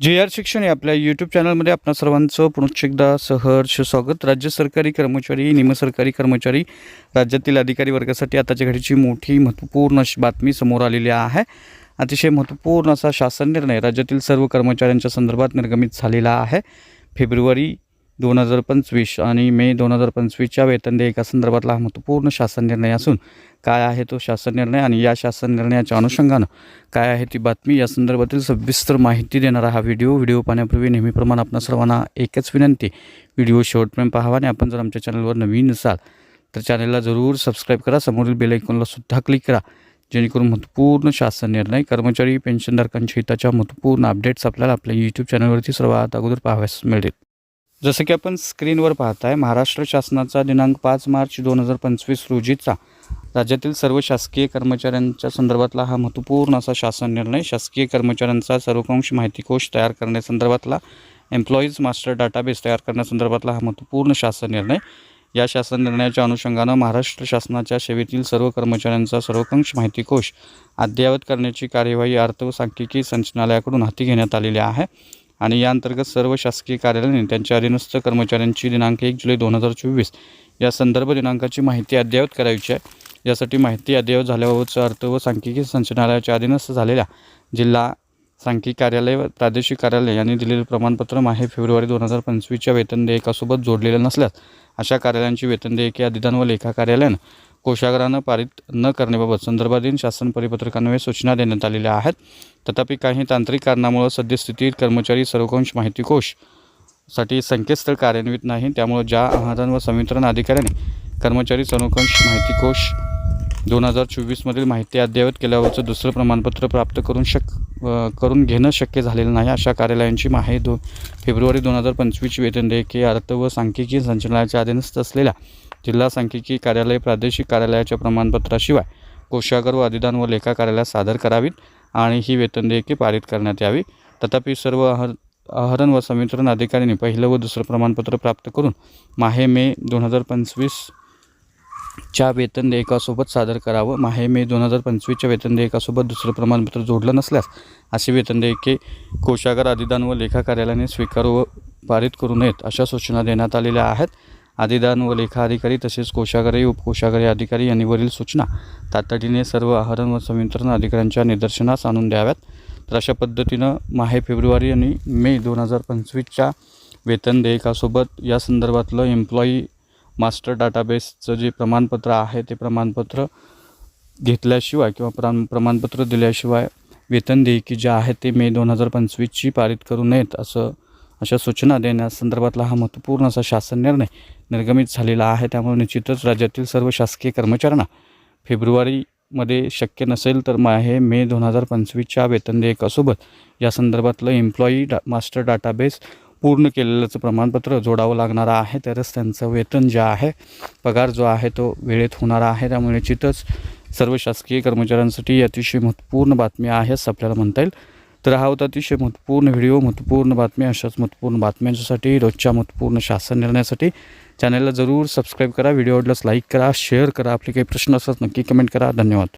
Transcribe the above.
जे आर शिक्षण या आपल्या यूट्यूब चॅनलमध्ये आपणा सर्वांचं पुनश्च एकदा सहर्ष स्वागत. राज्य सरकारी कर्मचारी निमसरकारी कर्मचारी राज्यातील अधिकारी वर्गासाठी आताच्या घडीची मोठी महत्त्वपूर्ण बातमी समोर आलेली आहे. अतिशय महत्त्वपूर्ण असा शासन निर्णय राज्यातील सर्व कर्मचाऱ्यांच्या संदर्भात निर्गमित झालेला आहे. फेब्रुवारी दोन हजार पंचवीस आणि मे दोन हजार पंचवीसच्या वेतन देयकासंदर्भातला हा महत्त्वपूर्ण शासन निर्णय असून काय आहे तो शासन निर्णय आणि या शासन निर्णयाच्या अनुषंगानं काय आहे ती बातमी या संदर्भातील सविस्तर माहिती देणारा हा व्हिडिओ. व्हिडिओ पाहण्यापूर्वी नेहमीप्रमाणे आपण सर्वांना एकच विनंती व्हिडिओ शेवटपर्यंत पाहावा आणि आपण जर आमच्या चॅनलवर नवीन असाल तर चॅनलला जरूर सबस्क्राईब करा. समोरील बेलायकॉनला सुद्धा क्लिक करा. जेणेकरून महत्त्वपूर्ण शासन निर्णय कर्मचारी पेन्शनधारकांच्या हिताच्या महत्त्वपूर्ण अपडेट्स आपल्याला आपल्या यूट्यूब चॅनलवरती सर्वात अगोदर पाहाव्यास मिळतील. जसं की आपण स्क्रीनवर पाहताय महाराष्ट्र शासनाचा दिनांक पाच मार्च दोन हजार पंचवीस रोजीचा राज्यातील सर्व शासकीय कर्मचाऱ्यांच्या संदर्भातला हा महत्त्वपूर्ण असा शासन निर्णय शासकीय कर्मचाऱ्यांचा सर्वकांश माहिती कोश तयार करण्यासंदर्भातला एम्प्लॉईज मास्टर डाटाबेस तयार करण्यासंदर्भातला हा महत्त्वपूर्ण शासन निर्णय. या शासन निर्णयाच्या अनुषंगानं महाराष्ट्र शासनाच्या सेवेतील सर्व कर्मचाऱ्यांचा सर्वकांश माहिती कोश अद्ययावत करण्याची कार्यवाही अर्थ व सांख्यिकी संचालनालयाकडून हाती घेण्यात आलेली आहे. आणि या अंतर्गत सर्व शासकीय कार्यालयाने त्यांच्या अधीनस्थ कर्मचाऱ्यांची दिनांक एक जुलै दोन हजार चोवीस या संदर्भ दिनांकाची माहिती अद्ययावत करायची आहे. यासाठी माहिती अद्ययावत झाल्याबाबतचा अर्थ व सांख्यिकी संचालनालयाच्या अधीनस्थ झालेल्या जिल्हा सांख्यिकी कार्यालय व प्रादेशिक कार्यालय यांनी दिलेले प्रमाणपत्र माहे फेब्रुवारी दोन हजार पंचवीसच्या वेतन देयकासोबत जोडलेलं नसल्यास अशा कार्यालयांची वेतन देयके अधिदान व लेखा कार्यालयानं कोषागारानं पारित न करण्याबाबत संदर्भाधीन शासन परिपत्रकान्वये सूचना देण्यात आलेल्या आहेत. तथापि काही तांत्रिक कारणामुळे सद्यस्थितीत कर्मचारी सर्वकांश माहिती कोशसाठी संकेतस्थळ कार्यान्वित नाही. त्यामुळे ज्या आहार व संवितरण अधिकाऱ्याने कर्मचारी सर्वकांश माहिती कोश दोन हजार चोवीसमधील माहिती अद्ययावत केल्यावरचं दुसरं प्रमाणपत्र प्राप्त करून शक करून घेणं शक्य झालेलं नाही. अशा कार्यालयांची माहे दो फेब्रुवारी दोन हजार पंचवीसची वेतन देयके अर्थ व सांख्यिकी संचालनाच्या अधीनस्थ असलेल्या जिल्हा सांख्यिकी कार्यालय प्रादेशिक कार्यालयाच्या प्रमाणपत्राशिवाय कोशागर व अधिदान व लेखा कार्यालयात सादर करावीत आणि ही वेतन देयके पारित करण्यात यावी. तथापि सर्व आहार आहरण व संवितरण अधिकाऱ्यांनी पहिलं व दुसरं प्रमाणपत्र प्राप्त करून माहे मे दोन हजार पंचवीस च्या वेतन देयकासोबत सादर करावं. माहे मे दोन हजार पंचवीसच्या वेतन देयकासोबत दुसरं प्रमाणपत्र जोडलं नसल्यास असे वेतन देयके कोशागार अधिदान व लेखा कार्यालयाने स्वीकारू व पारित करू नयेत अशा सूचना देण्यात आलेल्या आहेत. अधिदान व लेखा अधिकारी तसेच कोशागारी उपकोशागारी अधिकारी यांनी वरील सूचना तातडीने सर्व आहरण व संवितरण अधिकाऱ्यांच्या निदर्शनास आणून द्याव्यात. तर अशा पद्धतीनं माहे फेब्रुवारी आणि मे दोन हजार पंचवीसच्या वेतन देयकासोबत या संदर्भातलं एम्प्लॉई मास्टर डाटाबेसचं जे प्रमाणपत्र आहे ते प्रमाणपत्र घेतल्याशिवाय किंवा प्रमाण प्रमाणपत्र दिल्याशिवाय वेतन देयकी जे आहे ते मे दोन हजार पंचवीसची पारित करू नयेत असं अशा सूचना देण्यासंदर्भातला हा महत्त्वपूर्ण असा शासन निर्णय निर्गमित झालेला आहे. त्यामुळे निश्चितच राज्यातील सर्व शासकीय कर्मचाऱ्यांना फेब्रुवारीमध्ये शक्य नसेल तर मग हे मे दोन हजार पंचवीसच्या वेतन देयकासोबत या संदर्भातलं एम्प्लॉई डा मास्टर डाटाबेस पूर्ण केलेल्याचं प्रमाणपत्र जोडावं लागणार आहे. तरच त्यांचं वेतन जे आहे पगार जो आहे तो वेळेत होणार आहे. त्यामुळे निश्चितच सर्व शासकीय कर्मचाऱ्यांसाठी अतिशय महत्त्वपूर्ण बातमी आहे असं आपल्याला म्हणता येईल. तर हा होता अतिशय महत्त्वपूर्ण व्हिडिओ महत्त्वपूर्ण बातम्या अशाच महत्त्वपूर्ण बातम्यांसाठी रोजच्या महत्त्वपूर्ण शासन निर्णयासाठी. चॅनलला जरूर सबस्क्राईब करा व्हिडिओ आवडल्यास लाईक करा शेअर करा. आपले काही प्रश्न असतात नक्की कमेंट करा. धन्यवाद.